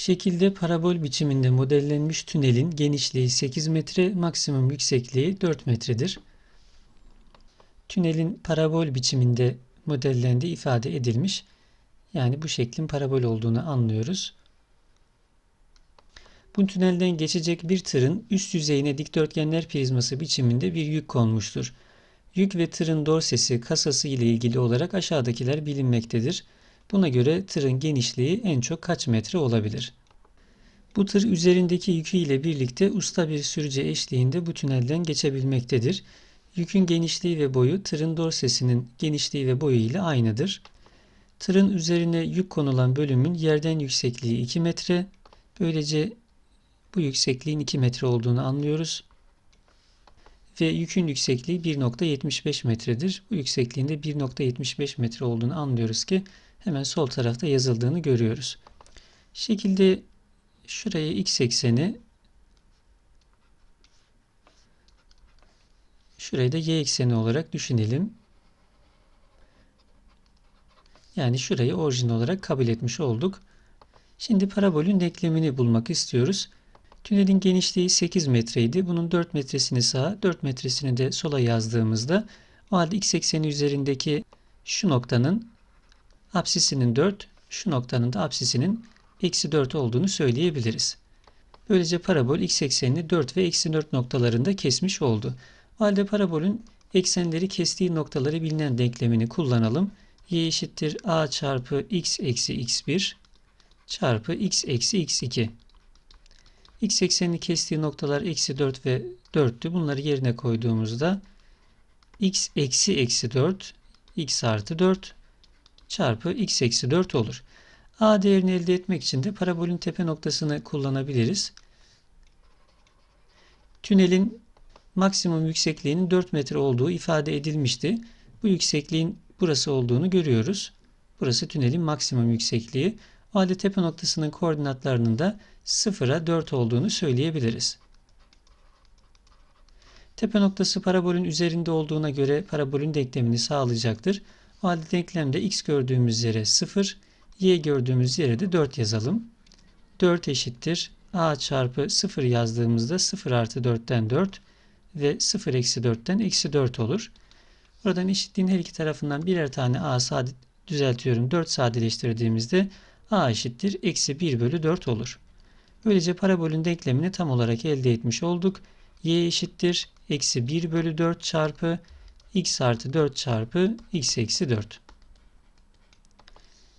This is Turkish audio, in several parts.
Şekilde parabol biçiminde modellenmiş tünelin genişliği 8 metre, maksimum yüksekliği 4 metredir. Tünelin parabol biçiminde modellendiği ifade edilmiş. Yani bu şeklin parabol olduğunu anlıyoruz. Bu tünelden geçecek bir tırın üst yüzeyine dikdörtgenler prizması biçiminde bir yük konmuştur. Yük ve tırın dorsesi, kasası ile ilgili olarak aşağıdakiler bilinmektedir. Buna göre tırın genişliği en çok kaç metre olabilir? Bu tır üzerindeki yükü ile birlikte usta bir sürücü eşliğinde bu tünelden geçebilmektedir. Yükün genişliği ve boyu tırın dorsesinin genişliği ve boyu ile aynıdır. Tırın üzerine yük konulan bölümün yerden yüksekliği 2 metre. Böylece bu yüksekliğin 2 metre olduğunu anlıyoruz. Ve yükün yüksekliği 1.75 metredir. Bu yüksekliğin de 1.75 metre olduğunu anlıyoruz ki hemen sol tarafta yazıldığını görüyoruz. Şekilde şuraya x ekseni şurayı da y ekseni olarak düşünelim. Yani şurayı orijin olarak kabul etmiş olduk. Şimdi parabolün denklemini bulmak istiyoruz. Tünelin genişliği 8 metreydi. Bunun 4 metresini sağa, 4 metresini de sola yazdığımızda o halde x ekseni üzerindeki şu noktanın apsisinin 4, şu noktanın da apsisinin eksi 4 olduğunu söyleyebiliriz. Böylece parabol x eksenini 4 ve eksi 4 noktalarında kesmiş oldu. O halde parabolün eksenleri kestiği noktaları bilinen denklemini kullanalım. y eşittir a çarpı x eksi x1 çarpı x eksi x2. X eksenini kestiği noktalar eksi 4 ve 4'tü. Bunları yerine koyduğumuzda x eksi eksi 4 x artı 4 çarpı x eksi 4 olur. A değerini elde etmek için de parabolün tepe noktasını kullanabiliriz. Tünelin maksimum yüksekliğinin 4 metre olduğu ifade edilmişti. Bu yüksekliğin burası olduğunu görüyoruz. Burası tünelin maksimum yüksekliği. O halde tepe noktasının koordinatlarının da 0'a 4 olduğunu söyleyebiliriz. Tepe noktası parabolün üzerinde olduğuna göre parabolün denklemini sağlayacaktır. O halde denklemde x gördüğümüz yere 0, y gördüğümüz yere de 4 yazalım. 4 eşittir. a çarpı 0 yazdığımızda 0 artı 4'ten 4 ve 0 eksi 4'ten eksi 4 olur. Buradan eşitliğin her iki tarafından birer tane a sade, düzeltiyorum. 4 sadeleştirdiğimizde a eşittir. Eksi 1 bölü 4 olur. Böylece parabolün denklemini tam olarak elde etmiş olduk. y eşittir. Eksi 1 bölü 4 çarpı x artı 4 çarpı x eksi 4.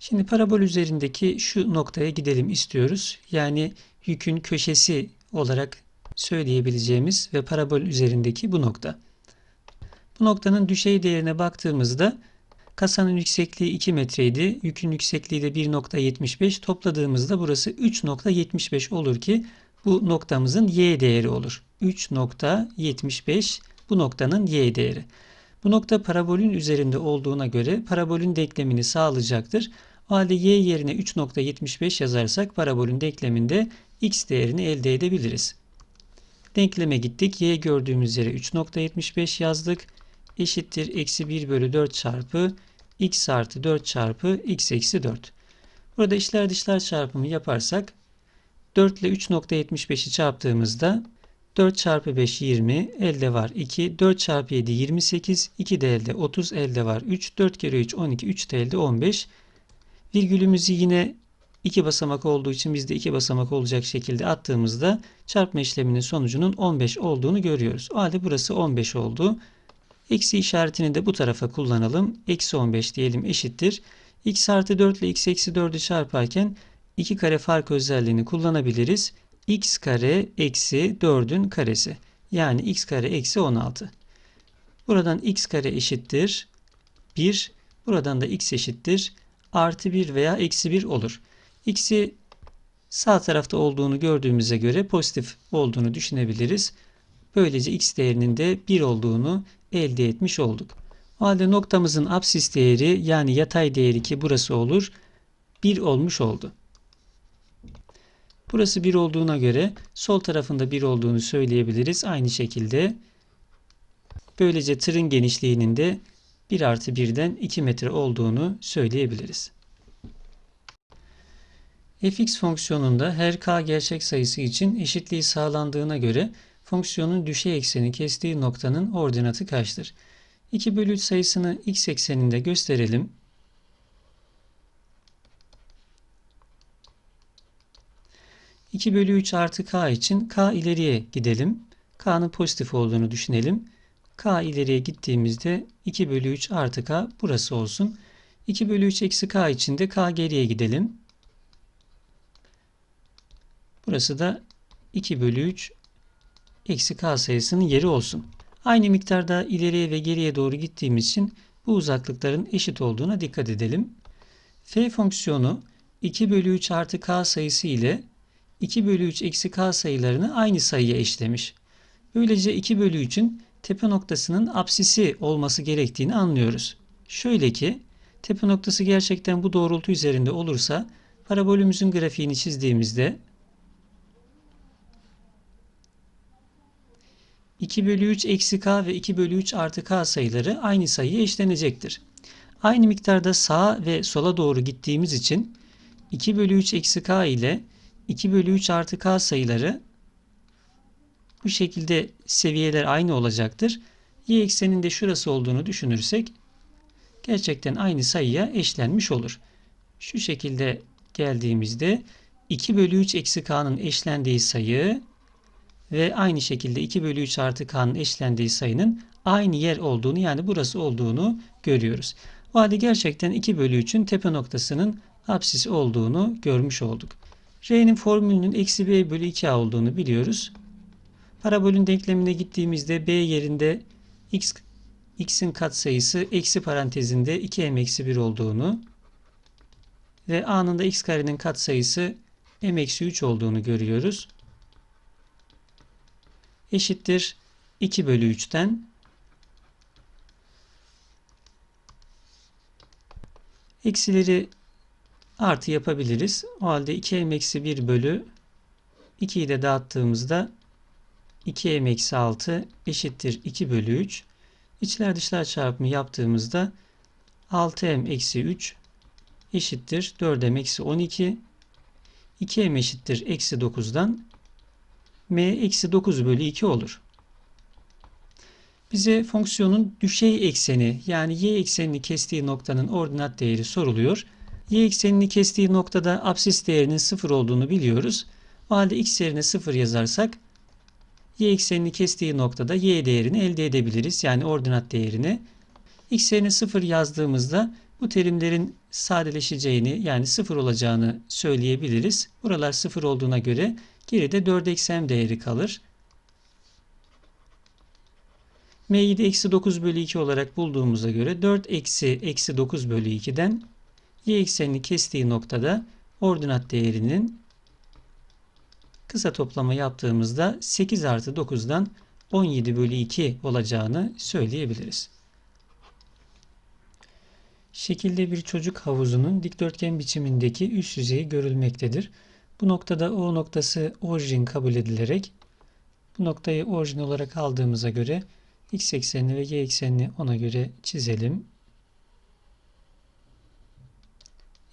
Şimdi parabol üzerindeki şu noktaya gidelim istiyoruz. Yani yükün köşesi olarak söyleyebileceğimiz ve parabol üzerindeki bu nokta. Bu noktanın düşey değerine baktığımızda kasanın yüksekliği 2 metreydi. Yükün yüksekliği de 1.75. Topladığımızda burası 3.75 olur ki bu noktamızın y değeri olur. 3.75 bu noktanın y değeri. Bu nokta parabolün üzerinde olduğuna göre parabolün denklemini sağlayacaktır. O halde y yerine 3.75 yazarsak parabolün denkleminde x değerini elde edebiliriz. Denkleme gittik. y gördüğümüz yere 3.75 yazdık. Eşittir eksi 1 bölü 4 çarpı x artı 4 çarpı x eksi 4. Burada işler dışlar çarpımı yaparsak 4 ile 3.75'i çarptığımızda 4 çarpı 5 20 elde var 2 4 çarpı 7 28 2 de elde 30 elde var 3 4 kere 3 12 3 de elde 15 virgülümüzü yine 2 basamak olduğu için biz de 2 basamak olacak şekilde attığımızda çarpma işleminin sonucunun 15 olduğunu görüyoruz. O halde burası 15 oldu. Eksi işaretini de bu tarafa kullanalım. Eksi 15 diyelim eşittir. x artı 4 ile x eksi 4'ü çarparken 2 kare fark özelliğini kullanabiliriz x kare eksi 4'ün karesi. Yani x kare eksi 16. Buradan x kare eşittir 1. Buradan da x eşittir artı 1 veya eksi 1 olur. x'i sağ tarafta olduğunu gördüğümüze göre pozitif olduğunu düşünebiliriz. Böylece x değerinin de 1 olduğunu elde etmiş olduk. O halde noktamızın absis değeri yani yatay değeri ki burası olur 1 olmuş oldu. Burası 1 olduğuna göre sol tarafında 1 olduğunu söyleyebiliriz. Aynı şekilde böylece tırın genişliğinin de 1 artı 1'den 2 metre olduğunu söyleyebiliriz. fx fonksiyonunda her k gerçek sayısı için eşitliği sağlandığına göre fonksiyonun düşey ekseni kestiği noktanın ordinatı kaçtır? 2 bölü 3 sayısını x ekseninde gösterelim. (2 bölü 3 artı k için k ileriye gidelim. k'nın pozitif olduğunu düşünelim. k ileriye gittiğimizde 2 bölü 3 artı k burası olsun. 2 bölü 3 eksi k için de k geriye gidelim. Burası da 2 bölü 3 eksi k sayısının yeri olsun. Aynı miktarda ileriye ve geriye doğru gittiğimiz için bu uzaklıkların eşit olduğuna dikkat edelim. f fonksiyonu 2 bölü 3 artı k sayısı ile 2 bölü 3 eksi k sayılarını aynı sayıya eşlemiş. Böylece 2 bölü 3'ün tepe noktasının apsisi olması gerektiğini anlıyoruz. Şöyle ki tepe noktası gerçekten bu doğrultu üzerinde olursa parabolümüzün grafiğini çizdiğimizde 2 bölü 3 eksi k ve 2 bölü 3 artı k sayıları aynı sayıya eşlenecektir. Aynı miktarda sağa ve sola doğru gittiğimiz için 2 bölü 3 eksi k ile 2 bölü 3 artı k sayıları bu şekilde seviyeler aynı olacaktır. Y ekseninde şurası olduğunu düşünürsek gerçekten aynı sayıya eşlenmiş olur. Şu şekilde geldiğimizde 2 bölü 3 eksi k'nın eşlendiği sayı ve aynı şekilde 2 bölü 3 artı k'nın eşlendiği sayının aynı yer olduğunu yani burası olduğunu görüyoruz. O halde gerçekten 2 bölü 3'ün tepe noktasının apsis olduğunu görmüş olduk. R'nin formülünün eksi b bölü 2a olduğunu biliyoruz. Parabolün denklemine gittiğimizde b yerinde x x'in katsayısı eksi parantezinde 2m eksi 1 olduğunu ve a'nın da x karenin katsayısı m eksi 3 olduğunu görüyoruz eşittir 2 bölü 3'ten eksileri artı yapabiliriz. O halde 2m eksi 1 bölü 2'yi de dağıttığımızda 2m eksi 6 eşittir 2 bölü 3. İçler dışlar çarpımı yaptığımızda 6m eksi 3 eşittir 4m eksi 12. 2m eşittir eksi 9'dan m eksi 9 bölü 2 olur. Bize fonksiyonun düşey ekseni yani y eksenini kestiği noktanın ordinat değeri soruluyor. y eksenini kestiği noktada apsis değerinin 0 olduğunu biliyoruz. O halde x yerine 0 yazarsak y eksenini kestiği noktada y değerini elde edebiliriz. Yani ordinat değerini. x yerine 0 yazdığımızda bu terimlerin sadeleşeceğini yani 0 olacağını söyleyebiliriz. Buralar 0 olduğuna göre Geride 4 eksi m değeri kalır. m'yi de eksi 9 bölü 2 olarak bulduğumuza göre 4 eksi eksi 9 bölü 2'den y eksenini kestiği noktada ordinat değerinin kısa toplama yaptığımızda 8 artı 9'dan 17 bölü 2 olacağını söyleyebiliriz. Şekilde bir çocuk havuzunun dikdörtgen biçimindeki üst yüzeyi görülmektedir. Bu noktada O noktası orijin kabul edilerek bu noktayı orijin olarak aldığımıza göre x eksenini ve y eksenini ona göre çizelim.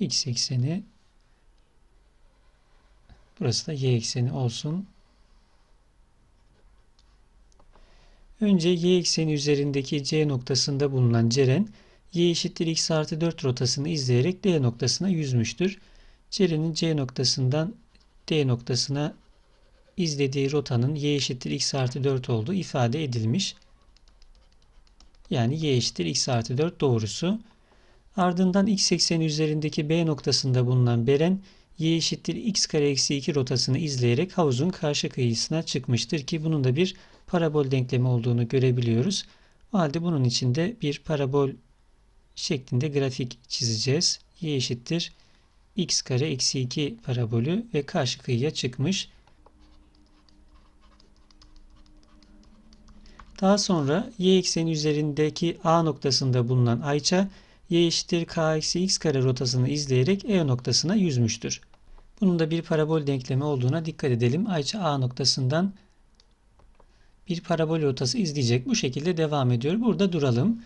x ekseni burası da y ekseni olsun. Önce y ekseni üzerindeki c noktasında bulunan ceren y eşittir x artı 4 rotasını izleyerek d noktasına yüzmüştür. Cere'nin C noktasından D noktasına izlediği rotanın y eşittir x artı 4 olduğu ifade edilmiş. Yani y eşittir x artı 4 doğrusu. Ardından x ekseni üzerindeki B noktasında bulunan Beren y eşittir x kare eksi 2 rotasını izleyerek havuzun karşı kıyısına çıkmıştır ki bunun da bir parabol denklemi olduğunu görebiliyoruz. O halde bunun için de bir parabol şeklinde grafik çizeceğiz. y eşittir x kare eksi 2 parabolü ve karşı kıyıya çıkmış. Daha sonra y ekseni üzerindeki A noktasında bulunan ayça y eşittir k eksi x kare rotasını izleyerek E noktasına yüzmüştür. Bunun da bir parabol denklemi olduğuna dikkat edelim. Ayça A noktasından bir parabol rotası izleyecek. Bu şekilde devam ediyor. Burada duralım.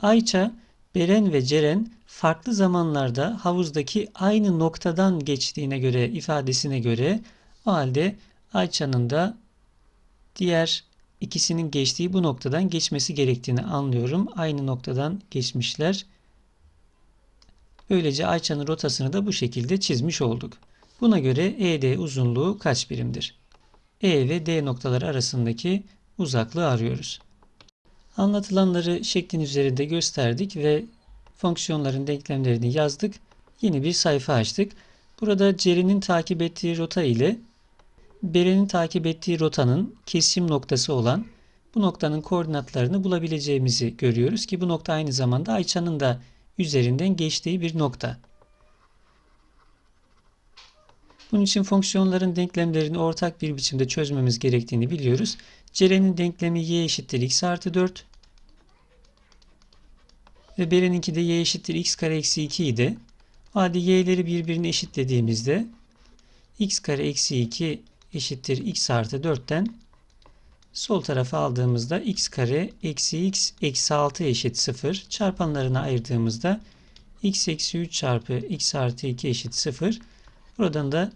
Ayça Beren ve Ceren farklı zamanlarda havuzdaki aynı noktadan geçtiğine göre ifadesine göre o halde Ayça'nın da diğer ikisinin geçtiği bu noktadan geçmesi gerektiğini anlıyorum. Aynı noktadan geçmişler. Böylece Ayça'nın rotasını da bu şekilde çizmiş olduk. Buna göre ED uzunluğu kaç birimdir? E ve D noktaları arasındaki uzaklığı arıyoruz. Anlatılanları şeklin üzerinde gösterdik ve fonksiyonların denklemlerini yazdık. Yeni bir sayfa açtık. Burada Ceren'in takip ettiği rota ile Beren'in takip ettiği rotanın kesim noktası olan bu noktanın koordinatlarını bulabileceğimizi görüyoruz ki bu nokta aynı zamanda Ayça'nın da üzerinden geçtiği bir nokta. Bunun için fonksiyonların denklemlerini ortak bir biçimde çözmemiz gerektiğini biliyoruz. Ceren'in denklemi y eşittir x artı 4 ve Beren'inki de y eşittir x kare eksi 2 idi. Hadi y'leri birbirine eşitlediğimizde x kare eksi 2 eşittir x artı 4'ten sol tarafa aldığımızda x kare eksi x eksi 6 eşit 0 çarpanlarına ayırdığımızda x eksi 3 çarpı x artı 2 eşit 0 buradan da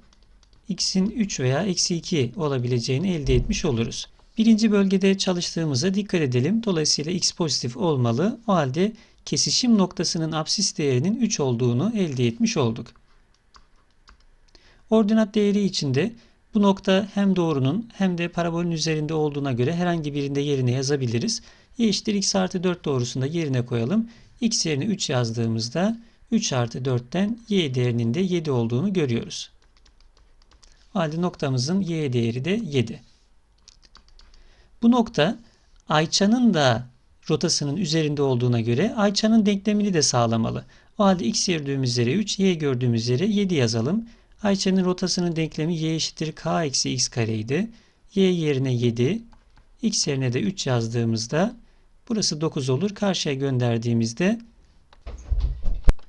x'in 3 veya eksi 2 olabileceğini elde etmiş oluruz. Birinci bölgede çalıştığımıza dikkat edelim. Dolayısıyla x pozitif olmalı. O halde kesişim noktasının absis değerinin 3 olduğunu elde etmiş olduk. Ordinat değeri içinde bu nokta hem doğrunun hem de parabolün üzerinde olduğuna göre herhangi birinde yerine yazabiliriz. y eşittir x artı 4 doğrusunda yerine koyalım. x yerine 3 yazdığımızda 3 artı 4'ten y değerinin de 7 olduğunu görüyoruz. Halde noktamızın y değeri de 7. Bu nokta Ayça'nın da rotasının üzerinde olduğuna göre Ayça'nın denklemini de sağlamalı. O halde x gördüğümüz yere 3, y gördüğümüz yere 7 yazalım. Ayça'nın rotasının denklemi y eşittir k eksi x kareydi. y yerine 7, x yerine de 3 yazdığımızda burası 9 olur. Karşıya gönderdiğimizde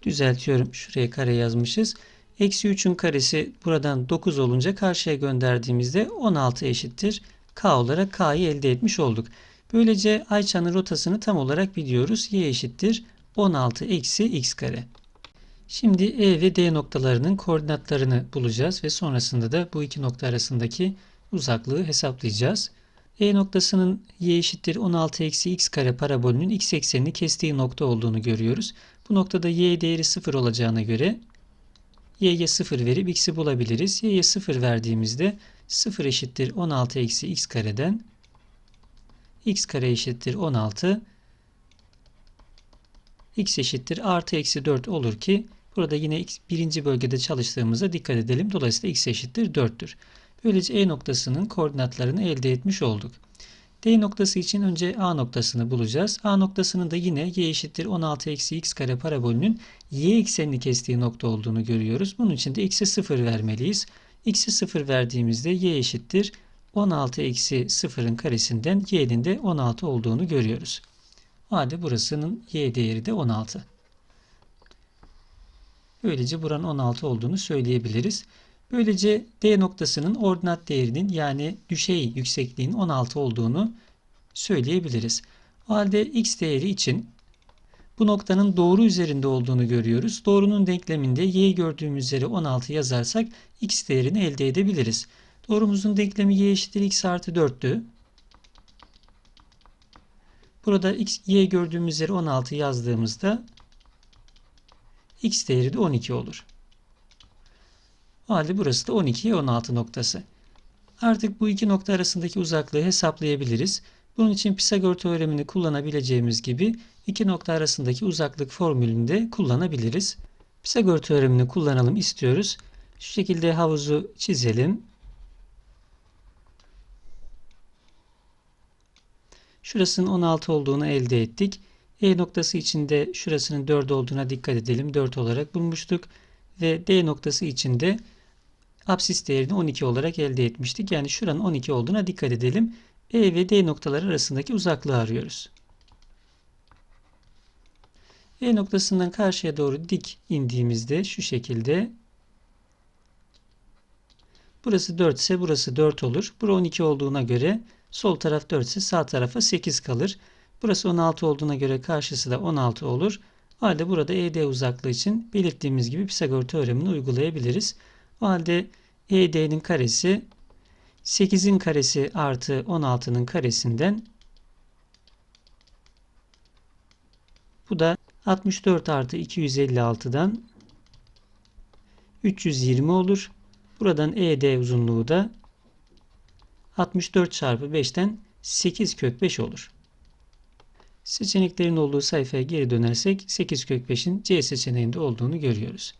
düzeltiyorum. Şuraya kare yazmışız. Eksi 3'ün karesi buradan 9 olunca karşıya gönderdiğimizde 16 eşittir. K olarak K'yı elde etmiş olduk. Böylece Ayça'nın rotasını tam olarak biliyoruz. Y eşittir 16 eksi x kare. Şimdi E ve D noktalarının koordinatlarını bulacağız ve sonrasında da bu iki nokta arasındaki uzaklığı hesaplayacağız. E noktasının y eşittir 16 eksi x kare parabolünün x eksenini kestiği nokta olduğunu görüyoruz. Bu noktada y değeri 0 olacağına göre y'ye 0 verip x'i bulabiliriz. y'ye 0 verdiğimizde 0 eşittir 16 eksi x kareden x kare eşittir 16 x eşittir artı eksi 4 olur ki burada yine birinci bölgede çalıştığımıza dikkat edelim. Dolayısıyla x eşittir 4'tür. Böylece E noktasının koordinatlarını elde etmiş olduk. D noktası için önce A noktasını bulacağız. A noktasının da yine y eşittir 16 eksi x kare parabolünün y eksenini kestiği nokta olduğunu görüyoruz. Bunun için de x'e 0 vermeliyiz. x'e 0 verdiğimizde y eşittir 16 eksi 0'ın karesinden y'nin de 16 olduğunu görüyoruz. O halde burasının y değeri de 16. Böylece buranın 16 olduğunu söyleyebiliriz. Böylece D noktasının ordinat değerinin yani düşey yüksekliğin 16 olduğunu söyleyebiliriz. O halde x değeri için bu noktanın doğru üzerinde olduğunu görüyoruz. Doğrunun denkleminde y gördüğümüz üzere 16 yazarsak x değerini elde edebiliriz. Doğrumuzun denklemi y eşittir x artı 4'tü. Burada x, y gördüğümüz üzere 16 yazdığımızda x değeri de 12 olur. O halde burası da 12'ye 16 noktası. Artık bu iki nokta arasındaki uzaklığı hesaplayabiliriz. Bunun için Pisagor teoremini kullanabileceğimiz gibi iki nokta arasındaki uzaklık formülünü de kullanabiliriz. Pisagor teoremini kullanalım istiyoruz. Şu şekilde havuzu çizelim. Şurasının 16 olduğunu elde ettik. E noktası içinde şurasının 4 olduğuna dikkat edelim. 4 olarak bulmuştuk. Ve D noktası içinde absis değerini 12 olarak elde etmiştik. Yani şuranın 12 olduğuna dikkat edelim. E ve D noktaları arasındaki uzaklığı arıyoruz. E noktasından karşıya doğru dik indiğimizde şu şekilde burası 4 ise burası 4 olur. Bura 12 olduğuna göre sol taraf 4 ise sağ tarafa 8 kalır. Burası 16 olduğuna göre karşısı da 16 olur. Halde burada ED uzaklığı için belirttiğimiz gibi Pisagor teoremini uygulayabiliriz. O halde ED'nin karesi 8'in karesi artı 16'nın karesinden bu da 64 artı 256'dan 320 olur. Buradan ED uzunluğu da 64 çarpı 5'ten 8 kök 5 olur. Seçeneklerin olduğu sayfaya geri dönersek 8 kök 5'in C seçeneğinde olduğunu görüyoruz.